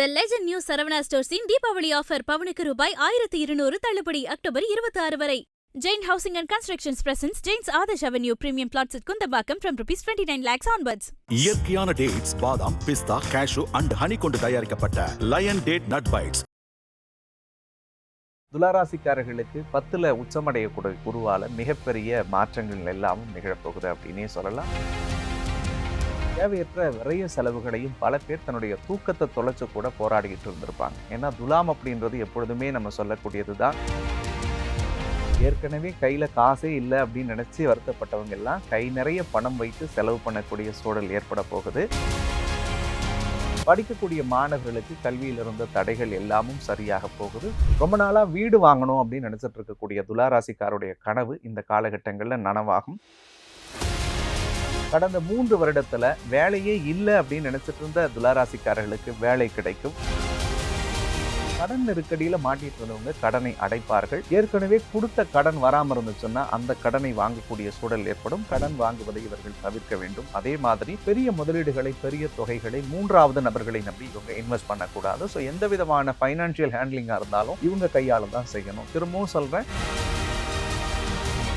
த legend new Saravana ஸ்டோர்ஸின் Deepavali offer பவனுக்கு ரூபாய் ஆயிரத்தி இருநூறு தள்ளுபடி அக்டோபர் இருபத்தி ஆறு வரை. Jain housing and constructions presents Jain's Adarsh avenue premium flats at Kunthambakkam from rupees 29 nine lakhs onwards. இயற்கையான டேட்ஸ் பாதாம் பிஸ்தா கேஷு அண்ட் ஹனி கொண்டு தயாரிக்கப்பட்ட லயன் டேட் நட் பைட்ஸ் துளாராசிக்காரர்களுக்கு பத்துல உச்சமடையக்கூடிய குருவால மிகப்பெரிய மாற்றங்கள் எல்லாமும் நிகழப்போகுது அப்படின்னே சொல்லலாம். தேவையற்ற விரைய செலவுகளையும் பல பேர் தன்னுடைய தூக்கத்தை தொலைச்சு கூட போராடிக்கிட்டு இருந்திருப்பாங்க. ஏன்னா துலாம் அப்படின்றது எப்பொழுதுமே நம்ம சொல்லக்கூடியது தான் ஏற்கனவே கையில் காசே இல்லை அப்படின்னு நினச்சி வருத்தப்பட்டவங்க எல்லாம் கை நிறைய பணம் வைத்து செலவு பண்ணக்கூடிய சூழல் ஏற்பட போகுது. படிக்கக்கூடிய மாணவர்களுக்கு கல்வியில் இருந்த தடைகள் எல்லாமும் சரியாக போகுது. ரொம்ப நாளாக வீடு வாங்கணும் அப்படின்னு நினச்சிட்டு இருக்கக்கூடிய துளாராசிக்காருடைய கனவு இந்த காலகட்டங்களில் நனவாகும். கடந்த மூன்று வருடத்துல வேலையே இல்லை அப்படின்னு நினைச்சிட்டு இருந்த துளாராசிக்காரர்களுக்கு வேலை கிடைக்கும். கடன் நெருக்கடியில் மாட்டிட்டு இருந்தவங்க கடனை அடைப்பார்கள். ஏற்கனவே கொடுத்த கடன் வராமல் இருந்துச்சுன்னா அந்த கடனை வாங்கக்கூடிய சூழல் ஏற்படும். கடன் வாங்குவதை இவர்கள் தவிர்க்க வேண்டும். அதே மாதிரி பெரிய முதலீடுகளை பெரிய தொகைகளை மூன்றாவது நபர்களை நம்பி இவங்க இன்வெஸ்ட் பண்ணக்கூடாது. ஸோ எந்த விதமான ஃபைனான்சியல் ஹேண்ட்லிங்காக இருந்தாலும் இவங்க கையால் தான் செய்யணும். திரும்பவும் சொல்கிறேன்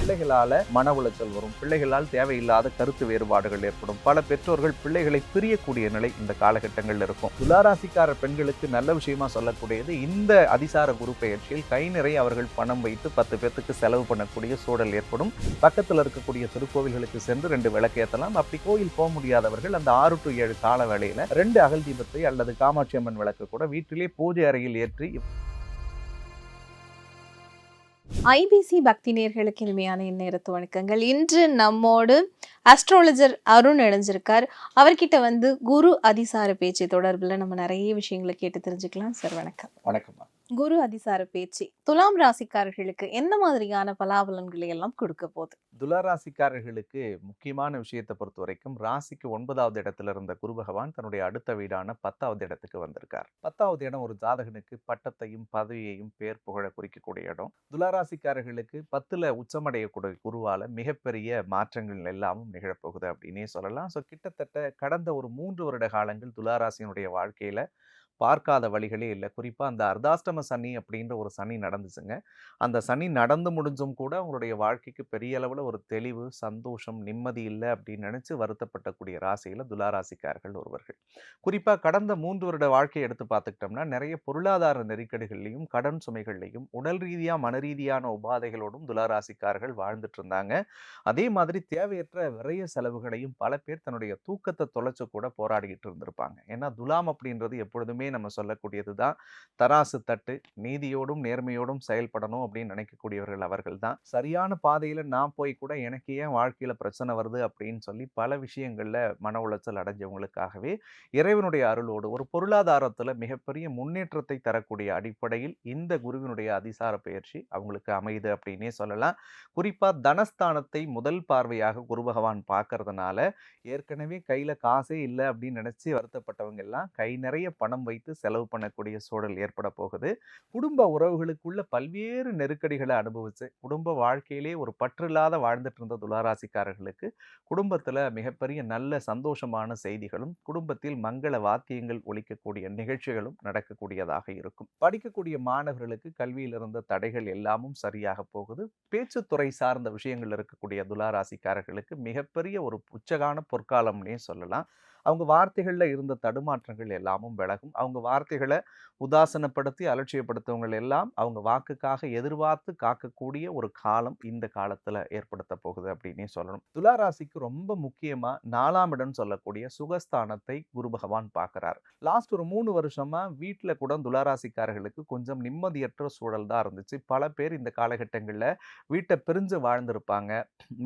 பிள்ளைகளால மன உளைச்சல் வரும். பிள்ளைகளால் தேவையில்லாத கருத்து வேறுபாடுகள் ஏற்படும். பல பெற்றோர்கள் பிள்ளைகளை பிரியக்கூடிய நிலை இந்த காலகட்டங்களில் இருக்கும். துளாராசிக்கார பெண்களுக்கு நல்ல விஷயமா சொல்லக்கூடியது இந்த அதிசார குரு பயிற்சியில் கை நிறைய அவர்கள் பணம் வைத்து பத்து பேர்த்துக்கு செலவு பண்ணக்கூடிய சூழல் ஏற்படும். பக்கத்தில் இருக்கக்கூடிய திருக்கோவில்களுக்கு சென்று ரெண்டு விளக்கேற்றலாம் அப்படி கோயில் போக முடியாதவர்கள் அந்த ஆறு டு ஏழு கால வேளையில ரெண்டு அகல் தீபத்தை அல்லது காமாட்சி அம்மன் விளக்கு கூட வீட்டிலே பூஜை அறையில் ஏற்றி ஐபிசி பக்தி நேர்களுக்கு இனிமையான இந்நேரத்து வணக்கங்கள். இன்று நம்மோடு அஸ்ட்ராலஜர் அருண் இணைஞ்சிருக்கார். அவர்கிட்ட வந்து குரு அதிசார பேச்சு தொடர்பில் நம்ம நிறைய விஷயங்களை கேட்டு தெரிஞ்சுக்கலாம். சார் வணக்கம். வணக்கம்மா. குரு அதிசார பேச்சு. துலாம் ராசிக்காரர்களுக்கு எந்த மாதிரியான பலாபலன்களை எல்லாம் கொடுக்க போகுது? துளாராசிக்காரர்களுக்கு முக்கியமான விஷயத்தை பொறுத்த வரைக்கும் ராசிக்கு ஒன்பதாவது இடத்துல இருந்த குரு பகவான் தன்னுடைய அடுத்த வீடான பத்தாவது இடத்துக்கு வந்திருக்கார். பத்தாவது இடம் ஒரு ஜாதகனுக்கு பட்டத்தையும் பதவியையும் பேர் புகழ குறிக்கக்கூடிய இடம். துளாராசிக்காரர்களுக்கு பத்துல உச்சமடையக்கூடிய குருவால மிகப்பெரிய மாற்றங்கள் எல்லாமும் நிகழப்போகுது அப்படின்னே சொல்லலாம். ஸோ கிட்டத்தட்ட கடந்த ஒரு மூன்று வருட காலங்கள் துளாராசியினுடைய வாழ்க்கையில பார்க்காத வழிகளே இல்லை. குறிப்பாக அந்த அர்த்தாஷ்டம சனி அப்படின்ற ஒரு சனி நடந்துச்சுங்க. அந்த சனி நடந்து முடிஞ்சும் கூட அவங்களுடைய வாழ்க்கைக்கு பெரிய அளவில் ஒரு தெளிவு சந்தோஷம் நிம்மதி இல்லை அப்படின்னு நினச்சி வருத்தப்பட்டக்கூடிய ராசியில் துலாராசிக்காரர்கள் ஒருவர்கள். குறிப்பாக கடந்த மூன்று வருட வாழ்க்கையை எடுத்து பார்த்துக்கிட்டோம்னா நிறைய பொருளாதார நெருக்கடிகள்லையும் கடன் சுமைகள்லையும் உடல் ரீதியாக மன ரீதியான உபாதைகளோடும் துலாராசிக்காரர்கள் வாழ்ந்துட்டு இருந்தாங்க. அதே மாதிரி தேவையற்ற விரைய செலவுகளையும் பல பேர் தன்னுடைய தூக்கத்தை தொலைச்சு கூட போராடிக்கிட்டு இருந்திருப்பாங்க. ஏன்னா துலாம் அப்படின்றது எப்பொழுதுமே நம்ம சொல்லக்கூடியது தான். தராசு தட்டு நீதியோடும் நேர்மையோடும் செயல்படணும் அப்படின்னு நினைக்கக்கூடியவர்கள் அவர்கள் தான். சரியான பாதையில் நான் போய் கூட எனக்கு ஏன் வாழ்க்கையில் பிரச்சனை வருது அப்படின்னு சொல்லி பல விஷயங்களில் மன உளைச்சல் அடைஞ்சவங்களுக்காகவே இறைவனுடைய அருளோடு ஒரு பொருளாதாரத்தில் மிகப்பெரிய முன்னேற்றத்தை தரக்கூடிய அடிப்படையில் இந்த குருவினுடைய அதிசார பயிற்சி அவங்களுக்கு அமையுது அப்படின்னே சொல்லலாம். குறிப்பாக தனஸ்தானத்தை முதல் பார்வையாக குரு பகவான் பார்க்கறதுனால ஏற்கனவே கையில் காசே இல்லை அப்படின்னு நினச்சி வருத்தப்பட்டவங்க எல்லாம் கை நிறைய பணம் வைத்து செலவு பண்ணக்கூடிய சூழல் ஏற்பட போகுது. குடும்ப உறவுகளுக்குள்ள பல்வேறு நெருக்கடிகளை அனுபவிச்சு குடும்ப வாழ்க்கையிலே ஒரு பற்றில்லாத வாழ்ந்துட்டு இருந்த துளாராசிக்காரர்களுக்கு குடும்பத்தில் மிகப்பெரிய நல்ல சந்தோஷமான செய்திகளும் குடும்பத்தில் மங்கள வாத்தியங்கள் ஒழிக்கக்கூடிய நிகழ்ச்சிகளும் நடக்கக்கூடியதாக இருக்கும். படிக்கக்கூடிய மாணவர்களுக்கு கல்வியில் இருந்த தடைகள் எல்லாமும் சரியாக போகுது. பேச்சுத்துறை சார்ந்த விஷயங்கள் இருக்கக்கூடிய துளாராசிக்காரர்களுக்கு மிகப்பெரிய ஒரு உச்சகான பொற்காலம்னே சொல்லலாம். அவங்க வார்த்தைகளில் இருந்த தடுமாற்றங்கள் எல்லாமும் விலகும். அவங்க வார்த்தைகளை உதாசனப்படுத்தி அலட்சியப்படுத்தவங்கள் எல்லாம் அவங்க வாக்குக்காக எதிர்பார்த்து காக்கக்கூடிய ஒரு காலம் இந்த காலத்தில் ஏற்படுத்த போகுது அப்படின்னே சொல்லணும். துளாராசிக்கு ரொம்ப முக்கியமாக நாலாம் இடம் சொல்லக்கூடிய சுகஸ்தானத்தை குரு பகவான் பார்க்குறார். லாஸ்ட் ஒரு மூணு வருஷமாக வீட்டில் கூட துளாராசிக்காரர்களுக்கு கொஞ்சம் நிம்மதியற்ற சூழல் தான் இருந்துச்சு. பல பேர் இந்த காலகட்டங்களில் வீட்டை பிரிஞ்சு வாழ்ந்திருப்பாங்க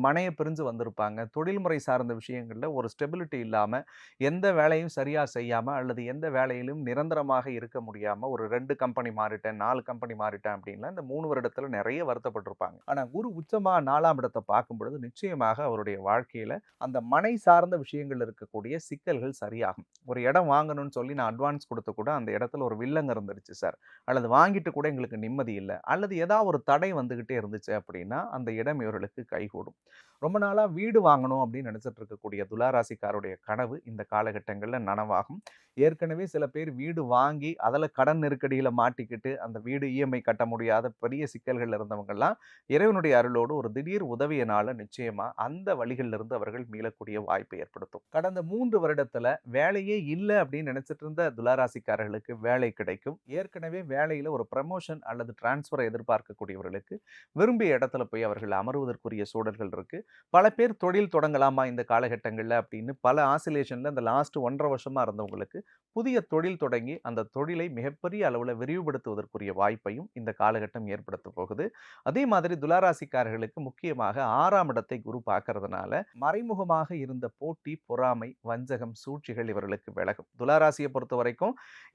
மனையை பிரிஞ்சு வந்திருப்பாங்க. தொழில்முறை சார்ந்த விஷயங்களில் ஒரு ஸ்டெபிலிட்டி இல்லாமல் எந்த வேலையும் சரியாக செய்யாமல் அல்லது எந்த வேலையிலும் நிரந்தரமாக இருக்க முடியாமல் ஒரு ரெண்டு கம்பெனி மாறிட்டேன் நாலு கம்பெனி மாறிட்டேன் அப்படின்லாம் இந்த மூணு வருடத்தில் நிறைய வருத்தப்பட்டிருப்பாங்க. ஆனால் குரு உச்சமாக நாலாம் இடத்தை பார்க்கும் பொழுது நிச்சயமாக அவருடைய வாழ்க்கையில் அந்த மனை சார்ந்த விஷயங்கள் இருக்கக்கூடிய சிக்கல்கள் சரியாகும். ஒரு இடம் வாங்கணும்னு சொல்லி நான் அட்வான்ஸ் கொடுத்து கூட அந்த இடத்துல ஒரு வில்லங்க இருந்துருச்சு சார். அல்லது வாங்கிட்டு கூட எங்களுக்கு நிம்மதி இல்லை. அல்லது ஏதாவது ஒரு தடை வந்துக்கிட்டே இருந்துச்சு அப்படின்னா அந்த இடம் இவர்களுக்கு கைகூடும். ரொம்ப நாளா வீடு வாங்கணும் அப்படின்னு நினைச்சிட்டு இருக்கக்கூடிய துளாராசிக்காருடைய கனவு இந்த காலகட்டங்களில் நனவாகும். ஏற்கனவே சில பேர் வீடு வாங்கி அதில் கடன் நெருக்கடியில் மாட்டிக்கிட்டு அந்த வீடு இஎம்ஐ கட்ட முடியாத பெரிய சிக்கல்கள் இருந்தவங்கெல்லாம் இறைவனுடைய அருளோடு ஒரு திடீர் உதவியினால நிச்சயமா அந்த வழிகளில் இருந்து அவர்கள் மீளக்கூடிய வாய்ப்பை ஏற்படுத்தும். கடந்த மூன்று வருடத்தில் வேலையே இல்லை அப்படின்னு நினைச்சிட்டு இருந்த துளாராசிக்காரர்களுக்கு வேலை கிடைக்கும். ஏற்கனவே வேலையில் ஒரு ப்ரமோஷன் அல்லது டிரான்ஸ்ஃபரை எதிர்பார்க்கக்கூடியவர்களுக்கு விரும்பிய இடத்துல போய் அவர்கள் அமர்வதற்குரிய சூழல்கள் இருக்கு. பல பேர் தொழில் தொடங்கலாமா இந்த காலகட்டங்களில் அப்படின்னு பல ஆசிலேஷனில் இந்த லாஸ்ட் ஒன்றரை வருஷமாக இருந்தவங்களுக்கு புதிய தொழில் தொடங்கி அந்த தொழிலை மிகப்பெரிய அளவில் விரிவுபடுத்துவதற்குரிய வாய்ப்பையும் இந்த காலகட்டம் ஏற்படுத்த போகுது. அதே மாதிரி துளாராசிக்காரர்களுக்கு முக்கியமாக ஆறாம் இடத்தை குரு பார்க்கறதுனால மறைமுகமாக இருந்த போட்டி பொறாமை வஞ்சகம் சூழ்ச்சிகள் இவர்களுக்கு விலகும். துளாராசியை பொறுத்த வரைக்கும்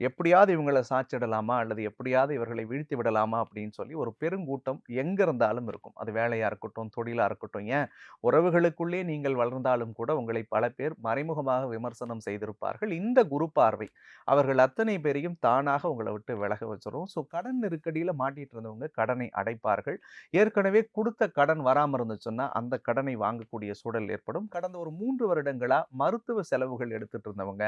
எப்படியாவது இவங்களை சாச்சிடலாமா? அல்லது எப்படியாவது இவர்களை வீழ்த்தி விடலாமா? அப்படின்னு சொல்லி ஒரு பெருங்கூட்டம் எங்க இருந்தாலும் இருக்கும். அது வேலையா இருக்கட்டும் தொழிலா இருக்கட்டும். ஏன்? உறவுகளுக்குள்ளே நீங்கள் வளர்ந்தாலும் கூட உங்களை பல பேர் மறைமுகமாக விமர்சனம் செய்திருப்பார்கள். இந்த குரு பார்வை அவர்கள் அத்தனை பேரையும் தானாக உங்களை விட்டு விலக வச்சிடும் ஸோ கடன் நெருக்கடியில் மாட்டிட்டு இருந்தவங்க கடனை அடைப்பார்கள். ஏற்கனவே கொடுத்த கடன் வராமல் இருந்துச்சுன்னா அந்த கடனை வாங்கக்கூடிய சூழல் ஏற்படும். கடந்த ஒரு மூன்று வருடங்களாக மருத்துவ செலவுகள் எடுத்துட்டு இருந்தவங்க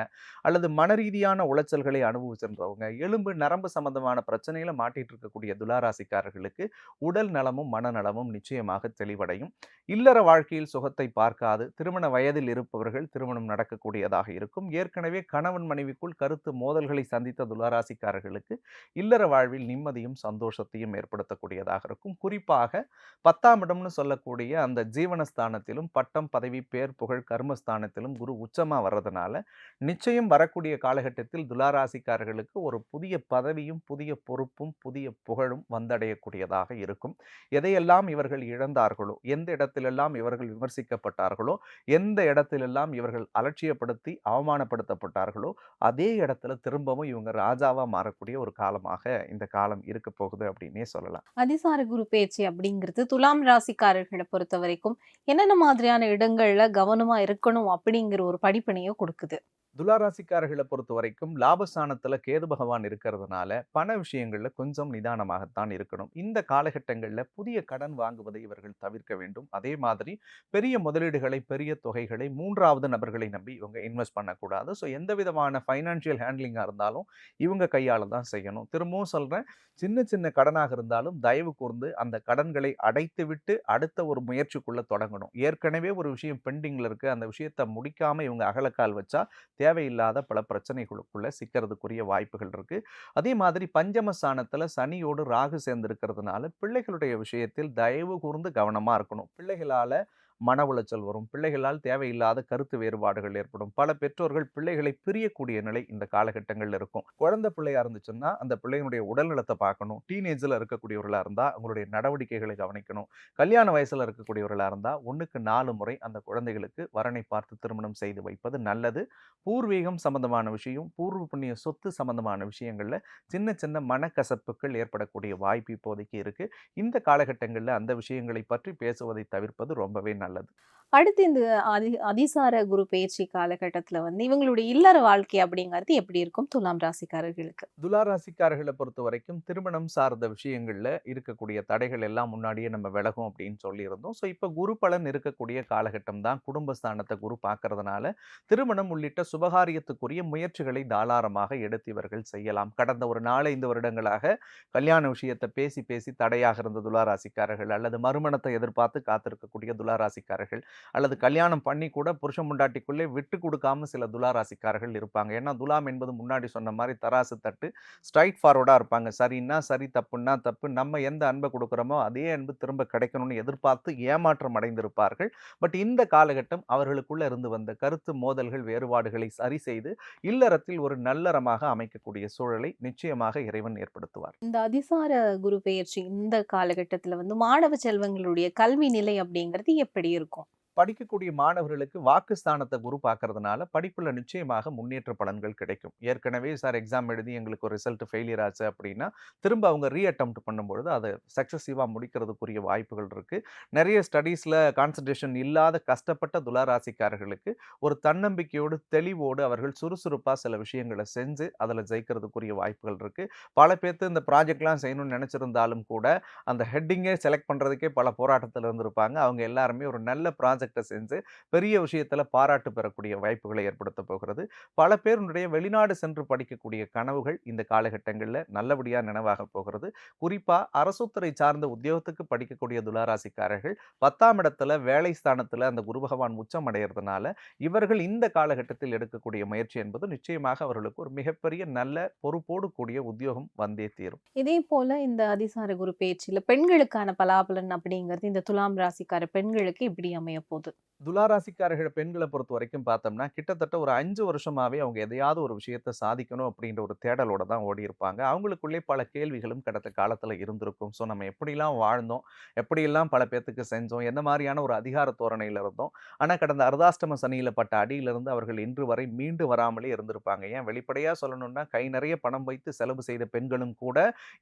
அல்லது மன ரீதியான உளைச்சல்களை அனுபவிச்சிருந்தவங்க எலும்பு நரம்பு சம்பந்தமான பிரச்சனையில் மாட்டிட்டு இருக்கக்கூடிய துளாராசிக்காரர்களுக்கு உடல் நலமும் மனநலமும் நிச்சயமாக தெளிவடையும். இல்லற வாழ்க்கையில் சுகத்தை பார்க்காது. திருமண வயதில் இருப்பவர்கள் திருமணம் நடக்கக்கூடியதாக இருக்கும். ஏற்கனவே கணவன் மனைவிக்கு மனைவிக்குள் கருத்து மோதல்களை சந்தித்த துளராசிக்காரர்களுக்கு இல்லற வாழ்வில் நிம்மதியும் சந்தோஷத்தையும் ஏற்படுத்தக்கூடியதாக இருக்கும். குறிப்பாக பத்தாம் இடம்னு சொல்லக்கூடிய அந்த ஜீவனஸ்தானத்திலும் பட்டம் பதவி பேர் புகழ் கர்மஸ்தானத்திலும் குரு உச்சமாக வர்றதுனால நிச்சயம் வரக்கூடிய காலகட்டத்தில் துளாராசிக்காரர்களுக்கு ஒரு புதிய பதவியும் புதிய பொறுப்பும் புதிய புகழும் வந்தடையக்கூடியதாக இருக்கும். எதையெல்லாம் இவர்கள் இழந்தார்களோ எந்த இடத்திலெல்லாம் இவர்கள் விமர்சிக்கப்பட்டார்களோ எந்த இடத்திலெல்லாம் இவர்கள் அலட்சியப்படுத்தி அவமானப்படுத்தப்பட்டார்களோ அதே இடத்துல திரும்பவும் இவங்க ராஜாவா மாறக்கூடிய ஒரு காலமாக இந்த காலம் இருக்க போகுது அப்படின்னே சொல்லலாம். அதிசார குரு பேச்சு அப்படிங்கிறது துலாம் ராசிக்காரர்களை பொறுத்த வரைக்கும் என்னென்ன மாதிரியான இடங்கள்ல கவனமா இருக்கணும் அப்படிங்கிற ஒரு படிப்பினையோ கொடுக்குது. துளாராசிக்காரர்களை பொறுத்த வரைக்கும் லாபஸ்தானத்துல கேது பகவான் இருக்கிறதுனால பண விஷயங்கள்ல கொஞ்சம் நிதானமாகத்தான் இருக்கணும். இந்த காலகட்டங்கள்ல புதிய கடன் வாங்குவதை இவர்கள் தவிர்க்க வேண்டும். அதே மாதிரி பெரிய முதலீடுகளை பெரிய தொகைகளை மூன்றாவது நபர்களை நம்பி இவங்க இன்வெஸ்ட் பண்ணக்கூடாது. ஸோ எந்த விதமான ஃபைனான்சியல் ஹேண்ட்லிங்காக இருந்தாலும் இவங்க கையால் தான் செய்யணும். திரும்பவும் சொல்கிறேன் சின்ன சின்ன கடனாக இருந்தாலும் தயவு கூர்ந்து அந்த கடன்களை அடைத்து விட்டு அடுத்த ஒரு முயற்சிக்குள்ளே தொடங்கணும். ஏற்கனவே ஒரு விஷயம் பெண்டிங்கில் இருக்குது அந்த விஷயத்தை முடிக்காமல் இவங்க அகலக்கால் வச்சா தேவையில்லாத பல பிரச்சனைகளுக்குள்ளே சிக்கிறதுக்குரிய வாய்ப்புகள் இருக்குது அதே மாதிரி பஞ்சமஸ்தானத்துல சனியோடு ராகு சேர்ந்திருக்கிறதுனால பிள்ளைகளுடைய விஷயத்தில் தயவு கூர்ந்து கவனமாக இருக்கணும். பிள்ளைகளால் மன உளைச்சல் வரும். பிள்ளைகளால் தேவையில்லாத கருத்து வேறுபாடுகள் ஏற்படும். பல பெற்றோர்கள் பிள்ளைகளை பிரியக்கூடிய நிலை இந்த காலகட்டங்கள்ல இருக்கும். குழந்தை பிள்ளையா இருந்துச்சுன்னா அந்த பிள்ளையினுடைய உடல்நலத்தை பார்க்கணும். டீனேஜில் இருக்கக்கூடியவர்களா இருந்தா அவங்களுடைய நடவடிக்கைகளை கவனிக்கணும். கல்யாண வயசுல இருக்கக்கூடியவர்களா இருந்தா ஒண்ணுக்கு நாலு முறை அந்த குழந்தைகளுக்கு வரனை பார்த்து திருமணம் செய்து வைப்பது நல்லது. பூர்வீகம் சம்பந்தமான விஷயம் பூர்வ புண்ணிய சொத்து சம்பந்தமான விஷயங்கள்ல சின்ன சின்ன மனக்கசப்புகள் ஏற்படக்கூடிய வாய்ப்பு இப்போதைக்கு இருக்கு. இந்த காலகட்டங்களில் அந்த விஷயங்களை பற்றி பேசுவதை தவிர்ப்பது ரொம்பவே நல்லது நல்லது. அடுத்து இந்த அதி அதிசார குரு பயிற்சி காலகட்டத்தில் வந்து இவங்களுடைய இல்லற வாழ்க்கை அப்படிங்கிறது எப்படி இருக்கும்? துலாம் ராசிக்காரர்களுக்கு. துலா ராசிக்காரர்களை பொறுத்த வரைக்கும் திருமணம் சார்ந்த விஷயங்களில் இருக்கக்கூடிய தடைகள் எல்லாம் முன்னாடியே நம்ம விலகும் அப்படின்னு சொல்லியிருந்தோம். ஸோ இப்போ குரு பலன் இருக்கக்கூடிய காலகட்டம் தான். குடும்பஸ்தானத்தை குரு பார்க்கறதுனால திருமணம் உள்ளிட்ட சுபகாரியத்துக்குரிய முயற்சிகளை தாராளமாக எடுத்து இவர்கள் செய்யலாம். கடந்த ஒரு நாலைந்து வருடங்களாக கல்யாண விஷயத்தை பேசி பேசி தடையாக இருந்த துளாராசிக்காரர்கள் அல்லது மறுமணத்தை எதிர்பார்த்து காத்திருக்கக்கூடிய துலா ராசிக்காரர்கள் அல்லது கல்யாணம் பண்ணி கூட புருஷன் முண்டாட்டிக்குள்ளே விட்டு கொடுக்காம சில துலாராசிக்காரர்கள் இருப்பாங்க. ஏன்னா துலாம் என்பது முன்னாடி சொன்ன மாதிரி தராசு தட்டு ஸ்ட்ரைட் ஃபார்வர்டாக இருப்பாங்க. சரின்னா சரி தப்புன்னா தப்பு. நம்ம எந்த அன்பை கொடுக்குறோமோ அதே அன்பு திரும்ப கிடைக்கணும்னு எதிர்பார்த்து ஏமாற்றம் அடைந்திருப்பார்கள். பட் இந்த காலகட்டம் அவர்களுக்குள்ள இருந்து வந்த கருத்து மோதல்கள் வேறுபாடுகளை சரி செய்து இல்லறத்தில் ஒரு நல்லறமாக அமைக்கக்கூடிய சூழலை நிச்சயமாக இறைவன் ஏற்படுத்துவார். இந்த அதிசார குரு பெயர்ச்சி இந்த காலகட்டத்துல வந்து மாணவ செல்வங்களுடைய கல்வி நிலை அப்படிங்கிறது எப்படி இருக்கும்? படிக்கக்கூடிய மாணவர்களுக்கு வாக்குஸ்தானத்தை குரு பார்க்கறதுனால படிப்பில் நிச்சயமாக முன்னேற்ற பலன்கள் கிடைக்கும். ஏற்கனவே சார் எக்ஸாம் எழுதி எங்களுக்கு ஒரு ரிசல்ட் ஃபெயிலியர் ஆச்சு அப்படின்னா திரும்ப அவங்க ரீ அட்டம்ப்ட் பண்ணும்பொழுது அதை சக்ஸஸிவாக முடிக்கிறதுக்குரிய வாய்ப்புகள் இருக்குது நிறைய ஸ்டடீஸில் கான்சன்ட்ரேஷன் இல்லாத கஷ்டப்பட்ட துளாராசிக்காரர்களுக்கு ஒரு தன்னம்பிக்கையோடு தெளிவோடு அவர்கள் சுறுசுறுப்பாக சில விஷயங்களை செஞ்சு அதில் ஜெயிக்கிறதுக்குரிய வாய்ப்புகள் இருக்கு. பல பேர்த்து இந்த ப்ராஜெக்ட்லாம் செய்யணும்னு நினச்சிருந்தாலும் கூட அந்த ஹெட்டிங்கே செலக்ட் பண்ணுறதுக்கே பல போராட்டத்தில் இருந்திருப்பாங்க. அவங்க எல்லாருமே ஒரு நல்ல ப்ராஜெக்ட் ப்ராஜெக்டை செஞ்சு பெரிய விஷயத்தில் பாராட்டு பெறக்கூடிய வாய்ப்புகளை ஏற்படுத்த போகிறது. பல பேருடைய வெளிநாடு சென்று படிக்கக்கூடிய கனவுகள் இந்த காலகட்டங்களில் நல்லபடியாக நினைவாக போகிறது. குறிப்பாக அரசுத்துறை சார்ந்த உத்தியோகத்துக்கு படிக்கக்கூடிய துளாராசிக்காரர்கள் பத்தாம் இடத்துல வேலை ஸ்தானத்தில் அந்த குரு பகவான் உச்சம் அடைகிறதுனால இவர்கள் இந்த காலகட்டத்தில் எடுக்கக்கூடிய முயற்சி என்பது நிச்சயமாக அவர்களுக்கு ஒரு மிகப்பெரிய நல்ல பொறுப்போடு கூடிய உத்தியோகம் வந்தே தீரும். இதே போல இந்த அதிசார குரு பேச்சில் பெண்களுக்கான பலாபலன் அப்படிங்கிறது இந்த துலாம் ராசிக்கார பெண்களுக்கு இப்படி அமையப்போ போகுது துளாராசிக்காரர்கள் பெண்களை பொறுத்த வரைக்கும் பார்த்தோம்னா கிட்டத்தட்ட ஒரு அஞ்சு வருஷமாகவே அவங்க எதையாவது ஒரு விஷயத்தை சாதிக்கணும் அப்படின்ற ஒரு தேடலோடு தான் ஓடி இருப்பாங்க அவங்களுக்குள்ளே பல கேள்விகளும் கடந்த காலத்தில் இருந்திருக்கும். ஸோ நம்ம எப்படிலாம் வாழ்ந்தோம்? எப்படியெல்லாம் பல பேர்த்துக்கு செஞ்சோம்? எந்த மாதிரியான ஒரு அதிகார தோரணையில் இருந்தோம்? ஆனால் கடந்த அர்தாஷ்டம சனியில் பட்ட அடியிலிருந்து அவர்கள் இன்று வரை மீண்டு வராமலே இருந்திருப்பாங்க. ஏன்? வெளிப்படையாக சொல்லணும்னா கை நிறைய பணம் வைத்து செலவு செய்த பெண்களும் கூட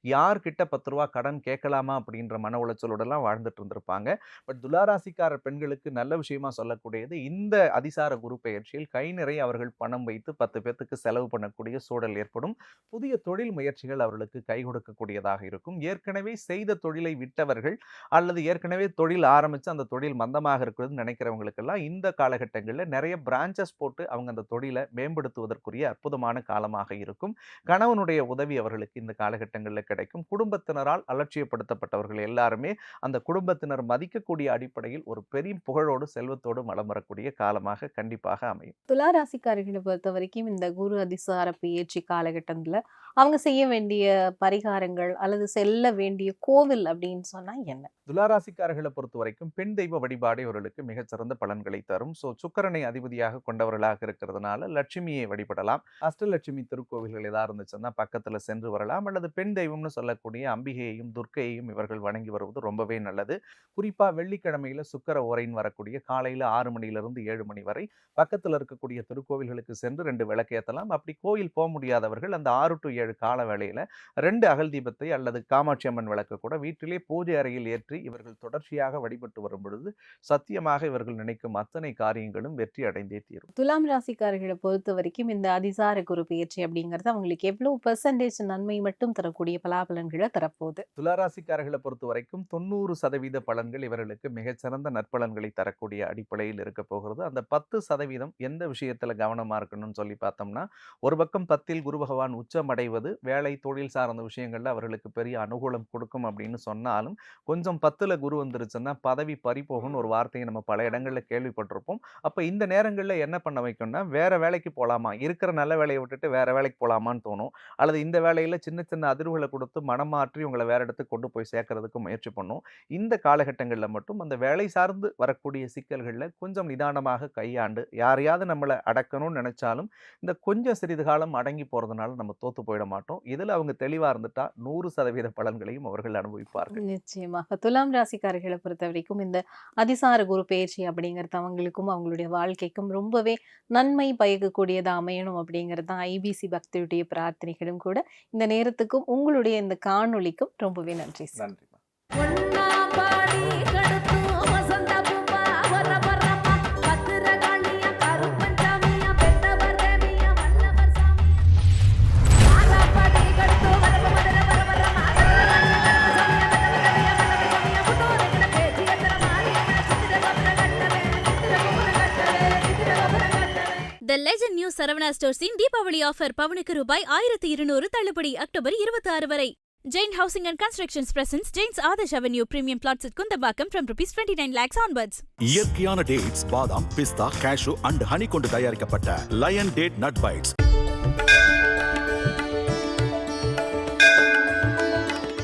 யார்கிட்ட பத்து ரூபா கடன் கேட்கலாமா அப்படின்ற மன உளைச்சலோடலாம் வாழ்ந்துட்டு இருந்திருப்பாங்க. பட் துளாராசிக்காரர் பெண்களுக்கு நல்ல விஷயம் சொல்லக்கூடியது இந்த அதிசார குரு பெயர்ச்சியில் கை நிறைய அவர்கள் பணம் வைத்து பத்து பேர்த்துக்கு செலவு பண்ணக்கூடிய சூழல் ஏற்படும். புதிய தொழில் முயற்சிகள் அவர்களுக்கு கை கொடுக்கக்கூடியதாக இருக்கும். ஏற்கனவே செய்த தொழிலை விட்டவர்கள் அல்லது ஏற்கனவே தொழில் ஆரம்பித்து அந்த தொழில் மந்தமாக இருக்கிறது நினைக்கிறவங்களுக்கெல்லாம் இந்த காலகட்டங்களில் நிறைய பிரான்ச்சஸ் போட்டு அவங்க அந்த தொழிலை மேம்படுத்துவதற்குரிய அற்புதமான காலமாக இருக்கும். கணவனுடைய உதவி அவர்களுக்கு இந்த காலகட்டங்களில் கிடைக்கும். குடும்பத்தினரால் அலட்சியப்படுத்தப்பட்டவர்கள் எல்லாருமே அந்த குடும்பத்தினர் மதிக்கக்கூடிய அடிப்படையில் ஒரு பெரிய புகழோடு செல்வத்தோடு வளம் வரக்கூடிய காலமாக கண்டிப்பாக அமையும். துலா ராசிக்காரர்களை பொறுத்த வரைக்கும் இந்த குரு அதிசார பெயர்ச்சி காலகட்டத்தில் அவங்க செய்ய வேண்டிய பரிகாரங்கள் அல்லது செல்ல வேண்டிய கோவில் அப்படின்னு சொன்னா என்ன? துளாராசிக்காரர்களை பொறுத்த வரைக்கும் பெண் தெய்வ வழிபாடு இவர்களுக்கு மிகச்சிறந்த பலன்களை தரும். ஸோ சுக்கரனை அதிபதியாக கொண்டவர்களாக இருக்கிறதுனால லட்சுமியை வழிபடலாம். அஷ்டலட்சுமி திருக்கோவில்கள் ஏதாவது இருந்துச்சுன்னா பக்கத்துல சென்று வரலாம். அல்லது பெண் தெய்வம்னு சொல்லக்கூடிய அம்பிகையையும் துர்க்கையையும் இவர்கள் வணங்கி வருவது ரொம்பவே நல்லது. குறிப்பா வெள்ளிக்கிழமையில சுக்கர ஓரைன்னு வரக்கூடிய காலையில ஆறு மணியிலிருந்து ஏழு மணி வரை பக்கத்துல இருக்கக்கூடிய திருக்கோவில்களுக்கு சென்று ரெண்டு விளக்கேற்றலாம் அப்படி கோயில் போக முடியாதவர்கள் அந்த ஆறு டு ஏழு கால வேளையில ரெண்டு அகல் தீபத்தை அல்லது காமாட்சி அம்மன் விளக்கு கூட வீட்டிலே பூஜை அறையில் ஏற்றி இவர்கள் தொடர்ச்சியாக வழிபட்டு வரும் பொழுது சத்தியமாக இவர்கள் நினைக்கும் அத்தனை காரியங்களும் வெற்றி அடைந்தே தீரும். துலாம் ராசிக்காரர்களை பொறுத்த வரைக்கும் இந்த அதிசார குரு பெயர்ச்சி அப்படிங்கிறது அவங்களுக்கு எவ்வளவு பெர்சன்டேஜ் நன்மை மட்டும் தரக்கூடிய பலாபலன்களை தரப்போகுது. துளாராசிக்காரர்களை பொறுத்த வரைக்கும் தொண்ணூறு சதவீத பலன்கள் இவர்களுக்கு மிகச்சிறந்த நற்பலன்களை தரக்கூடிய அடிப்படையில் இருக்க போகிறது. அந்த பத்து சதவீதம் எந்த விஷயத்துல கவனமா இருக்கணும்னு சொல்லி பார்த்தோம்னா ஒரு பக்கம் பத்தில் குரு பகவான் உச்சம் அடைவது வேலை தொழில் சார்ந்த விஷயங்களில் அவர்களுக்கு பெரிய அனுகூலம் கொடுக்கும் அப்படின்னு சொன்னாலும் கொஞ்சம் பத்தில் குரு வந்துருச்சுன்னா பதவி பறிபோகும்னு ஒரு வார்த்தையை நம்ம பல இடங்களில் கேள்விப்பட்டிருப்போம். அப்போ இந்த நேரங்களில் என்ன பண்ண வைக்கணும்னா வேறு வேலைக்கு போகலாமா இருக்கிற நல்ல வேலையை விட்டுட்டு வேறு வேலைக்கு போகலாமான்னு தோணும். அல்லது இந்த வேலையில் சின்ன சின்ன அதிர்வுகளை கொடுத்து மனம் மாற்றி உங்களை வேறு இடத்துக்கு கொண்டு போய் சேர்க்கறதுக்கு முயற்சி பண்ணும். இந்த காலகட்டங்களில் மட்டும் அந்த வேலை சார்ந்து வரக்கூடிய சிக்கல்களில் கொஞ்சம் நிதானமாக கையாண்டு யாரையாவது நம்மளை அடக்கணும்னு நினச்சாலும் இந்த கொஞ்சம் சிறிது காலம் அடங்கி போகிறதுனால நம்ம தோற்று போயிடும் போயிட மாட்டோம் இதில் அவங்க தெளிவா இருந்துட்டா நூறு சதவீத பலன்களையும் அவர்கள் அனுபவிப்பார்கள். நிச்சயமாக. துலாம் ராசிக்காரர்களை பொறுத்த வரைக்கும் இந்த அதிசார குரு பெயர்ச்சி அப்படிங்கிறது அவங்களுக்கும் அவங்களுடைய வாழ்க்கைக்கும் ரொம்பவே நன்மை பயக்கக்கூடியதா அமையணும் அப்படிங்கிறது தான் ஐபிசி பக்தியுடைய பிரார்த்தனைகளும் கூட. இந்த நேரத்துக்கும் உங்களுடைய இந்த காணொளிக்கும் ரொம்பவே நன்றி sir. The legend new Saravana ஸ்டோர்ஸின் Deepavali offer பவனுக்கு ரூபாய் ஆயிரத்தி இருநூறு தள்ளுபடி அக்டோபர் இருபத்தி ஆறு வரை. Jain housing and constructions presents Jains Adarsh avenue premium flats at Kundambakkam twenty nine 29 lakhs onwards. இயற்கையான டேட்ஸ் பாதாம் பிஸ்தா கேஷு அண்ட் ஹனி கொண்டு தயாரிக்கப்பட்ட லயன் டேட் நட் பைட்ஸ்